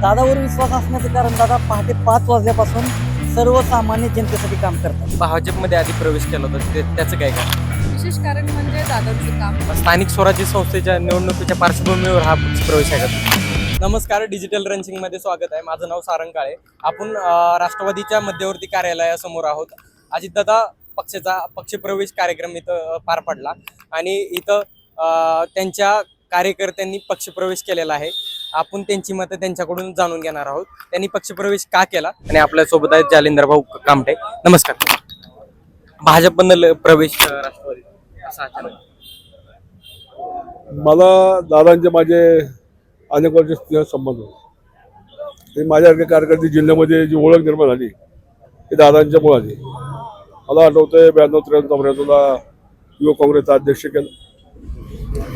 दादावर विश्वास असण्याचं कारण दादा पहाटे पाच वाजल्यापासून सर्वसामान्य जनतेसाठी काम करतात. भाजपमध्ये आधी प्रवेश केला होता ते त्याचं काय काय विशेष कारण म्हणजे दादांचं काम. स्थानिक स्वराज्य संस्थेच्या निवडणुकीच्या पार्श्वभूमीवर हा पक्ष प्रवेश आहे का? नमस्कार डिजिटल रनसिंगमध्ये स्वागत आहे. माझं नाव सारंग काळे. आपण अं, राष्ट्रवादीच्या मध्यवर्ती कार्यालयासमोर आहोत. अजितदादा पक्षाचा पक्षप्रवेश कार्यक्रम इथं अं, पार पडला. आणि इथं अं, त्यांच्या कार्यकर्त्यांनी पक्षप्रवेश केलेला आहे. आपण त्यांची मतं त्यांच्याकडून जाणून घेणार आहोत. त्यांनी पक्षप्रवेश का केला? आणि आपल्यासोबत आहेत जालिंदर भाऊ कामटे. नमस्कार. भाजपनं प्रवेश राष्ट्रवादी. मला दादांचे माझे अनेक वर्ष स्नेह संबंध होते. माझ्यासारखे कार्यकर्ते जिल्ह्यामध्ये जी ओळख निर्माण झाली ती दादांच्या आली मला आठवतंय ब्याण्णव त्र्याण्णव चौऱ्याण्णवला युवक काँग्रेसचा अध्यक्ष केला.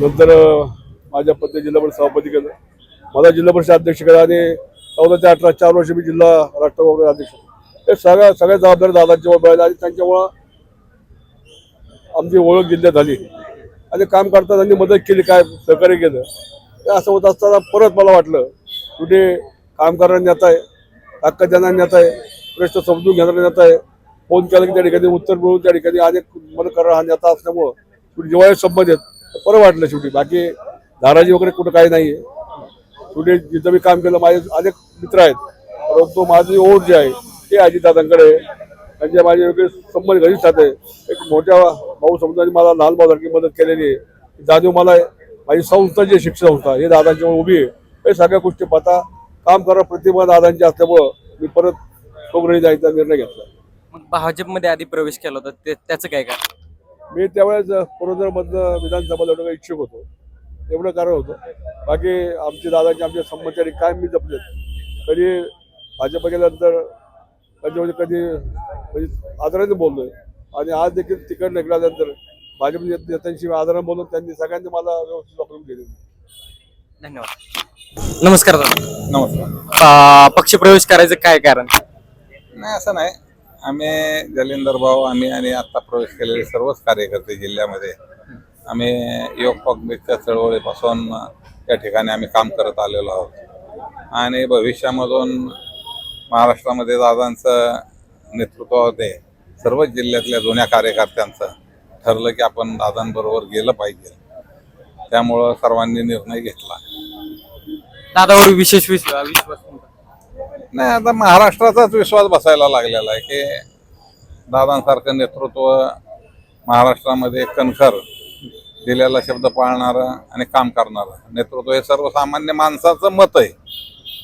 नंतर माझ्या पत्नी जिल्हा परिषद सभापती केलं. मला जिल्हा परिषद अध्यक्ष केलं आणि चौदा ते अठरा चार वर्ष मी जिल्हा राष्ट्र काँग्रेस अध्यक्ष हे सगळ्या सगळ्या जबाबदारी दादांच्या मिळाल्या आणि त्यांच्यामुळं आमची ओळख जिल्ह्यात झाली. आणि काम करताना त्यांनी मदत केली काय सहकार्य केलं. हे असं होत असताना परत मला वाटलं कुठे काम करणारा नेता आहे ताकद देणारा नेता आहे प्रश्न समजून घेणारा नेता आहे फोन केला की त्या ठिकाणी उत्तर मिळून त्या ठिकाणी अनेक मदत करणारा हा नेता असल्यामुळं शेवटी जिव्हाळ्यात संबंध आहेत बरं वाटलं शेवटी. बाकी धाराजी वगैरे कुठं काही नाही आहे शेवटी जिथं मी काम केलं माझे अनेक मित्र आहेत. परंतु माझी ओढ जी आहे ते अजितदादांकडे आहे. त्यांचे माझे वेगळे संबंध घनिष्ठ आहे एक मोठ्या भाऊ समजाने मला लहान भाऊसारखी मदत केलेली आहे. जाणीव मला. माझी संस्था जी शिक्षण संस्था हे दादांच्यामुळे उभी आहे. हे सगळ्या गोष्टी पाहता काम करा प्रतिभा दादांची असल्यामुळं मी परत सोबरी जायचा निर्णय घेतला. मग भाजपमध्ये आधी प्रवेश केला होता ते त्याचं काय काय मी त्यावेळेस पुरंदरमधनं विधानसभा लढवण्याचा इच्छुक होतो. एवढं कारण होतं. बाकी आमचे दादाचे आमच्या संमती काय मी जपले कधी भाजप गेल्यानंतर कधी म्हणजे कधी म्हणजे आदराने बोललोय. आणि आज देखील तिकड निघाल्यानंतर भाजप नेत- नेत्यांशी मी आदराने बोललो त्यांनी सगळ्यांनी मला व्यवस्थित वापरून दिली धन्यवाद. नमस्कार दादा. नमस्कार. अं, पक्षप्रवेश करायचं काय कारण? नाही असं नाही. आम्ही जलिंदर भाऊ आम्ही आणि आता प्रवेश केलेले सर्वच कार्यकर्ते जिल्ह्यामध्ये आम्ही युवक काँग्रेसच्या चळवळीपासून त्या ठिकाणी आम्ही काम करत आलेलो आहोत. आणि भविष्यामधून महाराष्ट्रामध्ये दादांचं नेतृत्वामध्ये सर्वच जिल्ह्यातल्या जुन्या कार्यकर्त्यांचं ठरलं की आपण दादांबरोबर गेलं पाहिजे. त्यामुळं सर्वांनी निर्णय घेतला. दादावर विशेष विस- विश्वास? नाही आता महाराष्ट्राचाच विश्वास बसायला लागलेला आहे की दादांसारखं नेतृत्व महाराष्ट्रामध्ये कणखर दिलेला शब्द पाळणारं आणि काम करणारं. नेतृत्व हे सर्वसामान्य माणसाचं मत आहे.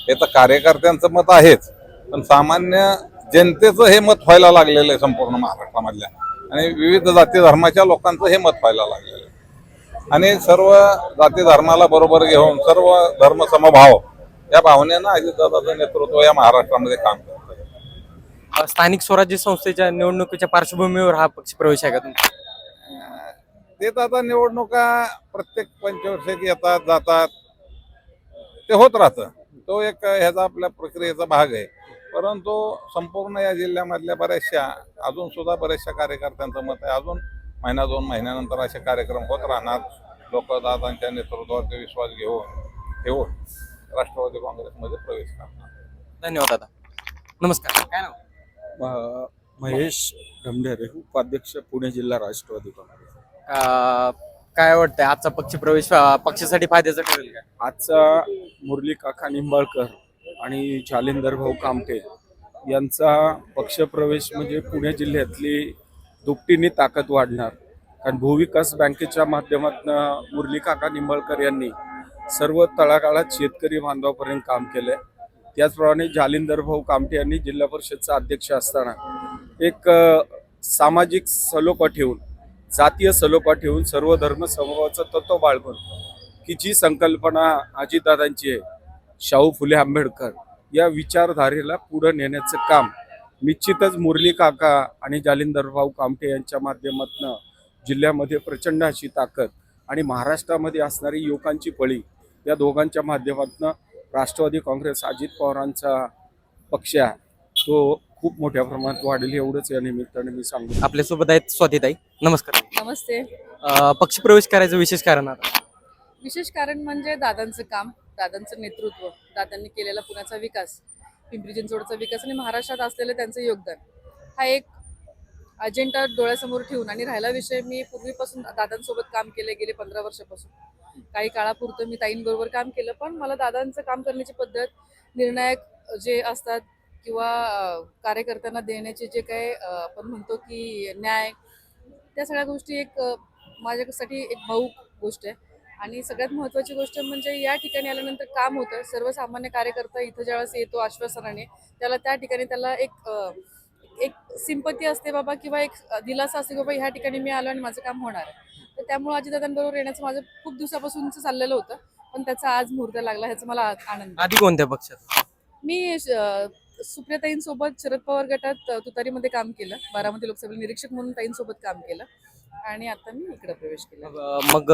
हे तर कार्यकर्त्यांचं मत आहेच. पण सामान्य जनतेचं हे मत व्हायला लागलेलं आहे संपूर्ण महाराष्ट्रामधल्या. आणि विविध जाती धर्माच्या लोकांचं हे मत व्हायला लागलेलं आहे. आणि सर्व जाती धर्माला बरोबर घेऊन सर्व धर्म समभाव या भावनेनं अजितदादाचं नेतृत्व या महाराष्ट्रामध्ये काम करतं स्थानिक स्वराज्य संस्थेच्या निवडणुकीच्या पार्श्वभूमीवर हा पक्षप्रवेश आहे का तुमचा? ते तर आता निवडणुका प्रत्येक पंचवर्षिक येतात जातात. ते होत राहतं. तो एक ह्याचा आपल्या प्रक्रियेचा भाग आहे. परंतु संपूर्ण या जिल्ह्यामधल्या बऱ्याचशा अजून सुद्धा बऱ्याचशा कार्यकर्त्यांचं मत आहे. अजून महिना दोन महिन्यानंतर असे कार्यक्रम होत राहणार. लोक दादांच्या नेतृत्वावरती विश्वास घेऊन ठेवून राष्ट्रवादी काँग्रेसमध्ये प्रवेश करणार. धन्यवाद दादा. नमस्कार. काय नाव? महेश ढमढेरे उपाध्यक्ष पुणे जिल्हा राष्ट्रवादी काँग्रेस. काय वाटतंय? आजचा पक्षप्रवेश अं, पक्षासाठी फायद्याचा ठरेल का? आजचा मुरली काका निंबाळकर आणि जालिंदर भाऊ कामटे यांचा पक्षप्रवेश म्हणजे पुणे जिल्ह्यातली दुपटीने ताकद वाढणार. कारण भूविकास बँकेच्या माध्यमातून मुरली काका निंबाळकर यांनी सर्व तळागाळात शेतकरी बांधवापर्यंत काम केलंय. त्याचप्रमाणे जालिंदर भाऊ कामटे यांनी जिल्हा परिषदचा अध्यक्ष असताना एक अ, सामाजिक सलोखा ठेवून जातीय सलोपा ठेवून सर्व धर्म समूहाचं तत्व बाळगून की जी संकल्पना अजितदादांची आहे शाहू फुले आंबेडकर या विचारधारेला पुढं नेण्याचं काम निश्चितच मुरली काका आणि जालिंदर भाऊ कामटे यांच्या माध्यमातून जिल्ह्यामध्ये प्रचंड अशी ताकद आणि महाराष्ट्रामध्ये असणारी युवकांची पळी या दोघांच्या माध्यमातून राष्ट्रवादी काँग्रेस अजित पवारांचा पक्ष आहे. तो खूप मोठ्या प्रमाणात वाढेल एवढंच या निमित्ताने मी सांगू आपल्यासोबत आहेत स्वातीताई. नमस्कार. नमस्ते. अं, पक्षप्रवेश करायचं विशेष कारण आता? विशेष कारण म्हणजे दादांचं काम दादांचं नेतृत्व दादांनी केलेला पुण्याचा विकास पिंपरी चिंचवडचा विकास आणि महाराष्ट्रात असलेलं त्यांचं योगदान. हा एक अजेंडा डोळ्यासमोर ठेवून आणि राहिला विषय मी पूर्वीपासून दादांसोबत काम केले गेले पंधरा वर्षापासून. काही काळापुरतं मी ताईंबरोबर काम केलं पण मला दादांचं काम करण्याची पद्धत निर्णायक जे असतात किंवा कार्यकर्त्यांना देण्याचे जे काय आपण म्हणतो की न्याय त्या सगळ्या गोष्टी एक माझ्यासाठी एक भाऊक गोष्ट आहे. आणि सगळ्यात महत्त्वाची गोष्ट म्हणजे या ठिकाणी आल्यानंतर काम होतं. सर्वसामान्य कार्यकर्ता इथं ज्यावेळेस येतो आश्वासनाने त्याला त्या ठिकाणी त्याला एक एक सिंपती असते बाबा किंवा एक दिलासा असते की बाबा ह्या ठिकाणी मी आलो आणि माझं काम होणार आहे. तर त्यामुळे अजितदादांबरोबर येण्याचं माझं खूप दिवसापासूनच चाललेलं होतं. पण त्याचा आज मुहूर्त लागला ह्याचा मला आनंद. आधी कोणत्या पक्षात? मी सुप्रियाताईंसोबत शरद पवार गटात तुतारीमध्ये काम केलं. बारामती लोकसभेला निरीक्षक म्हणून ताईंसोबत काम केलं. आणि आता मी इकडे प्रवेश केला. मग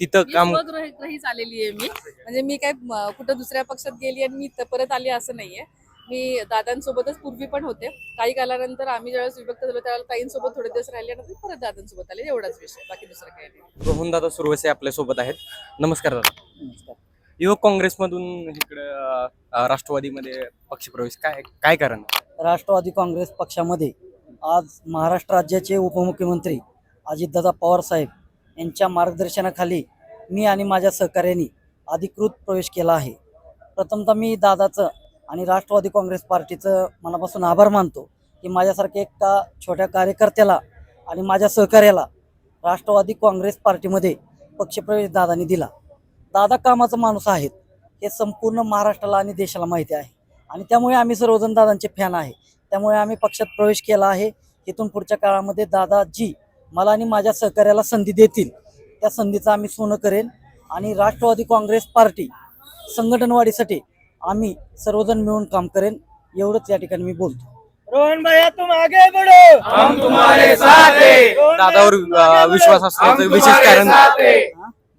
तिथं मी काम स्वगृहीत आलेली आहे मी. म्हणजे मी काय कुठं दुसऱ्या पक्षात गेली आणि मी इथं परत आली असं नाहीये. मी दादांसोबतच पूर्वी पण होते. काही कालानंतर आम्ही ज्यावेळेस विभक्त झालो त्यावेळेला ताईंसोबत थोडे दिवस राहिले आणि परत दादांसोबत आले. एवढाच विषय. बाकी दुसरं काही नाही. रोहन दादा सुरवसे आपल्यासोबत आहेत. नमस्कार दादा. नमस्कार. युवक काँग्रेसमधून इकडे राष्ट्रवादीमध्ये पक्षप्रवेश काय काय कारण? राष्ट्रवादी काँग्रेस पक्षामध्ये आज महाराष्ट्र राज्याचे उपमुख्यमंत्री अजितदादा पवार साहेब यांच्या मार्गदर्शनाखाली मी आणि माझ्या सहकार्याने अधिकृत प्रवेश केला आहे. प्रथमतः मी दादाचं आणि राष्ट्रवादी काँग्रेस पार्टीचं मनापासून आभार मानतो की माझ्यासारख्या एका छोट्या कार्यकर्त्याला आणि माझ्या सहकार्याला राष्ट्रवादी काँग्रेस पार्टीमध्ये पक्षप्रवेश दादानी दिला. दादा कामाचा माणूस आहेत. हे संपूर्ण महाराष्ट्राला आणि देशाला माहिती आहे. आणि त्यामुळे आम्ही सर्वजण दादांचे फॅन आहे. त्यामुळे आम्ही पक्षात प्रवेश केला आहे. इथून पुढच्या काळामध्ये दादाजी मला आणि माझ्या सहकार्याला संधी देतील. त्या संधीचं आम्ही सोनं करेन. आणि राष्ट्रवादी काँग्रेस पार्टी संघटनवाढीसाठी आम्ही सर्वजण मिळून काम करेन. एवढंच या ठिकाणी मी बोलतो. दादावर अं, विश्वास असण्याचं विशेष कारण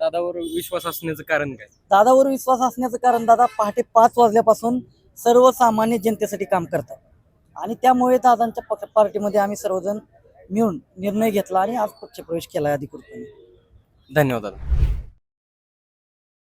दादावर विश्वास असण्याचं कारण काय? दादावर विश्वास असण्याचं कारण दादा पहाटे पाच वाजल्यापासून सर्वसामान्य जनतेसाठी काम करतात. आणि त्यामुळे दादांच्या पक्ष पार्टीमध्ये आम्ही सर्वजण मिळून निर्णय घेतला आणि आज पक्षप्रवेश केला अधिकृतपणे. धन्यवाद दादा.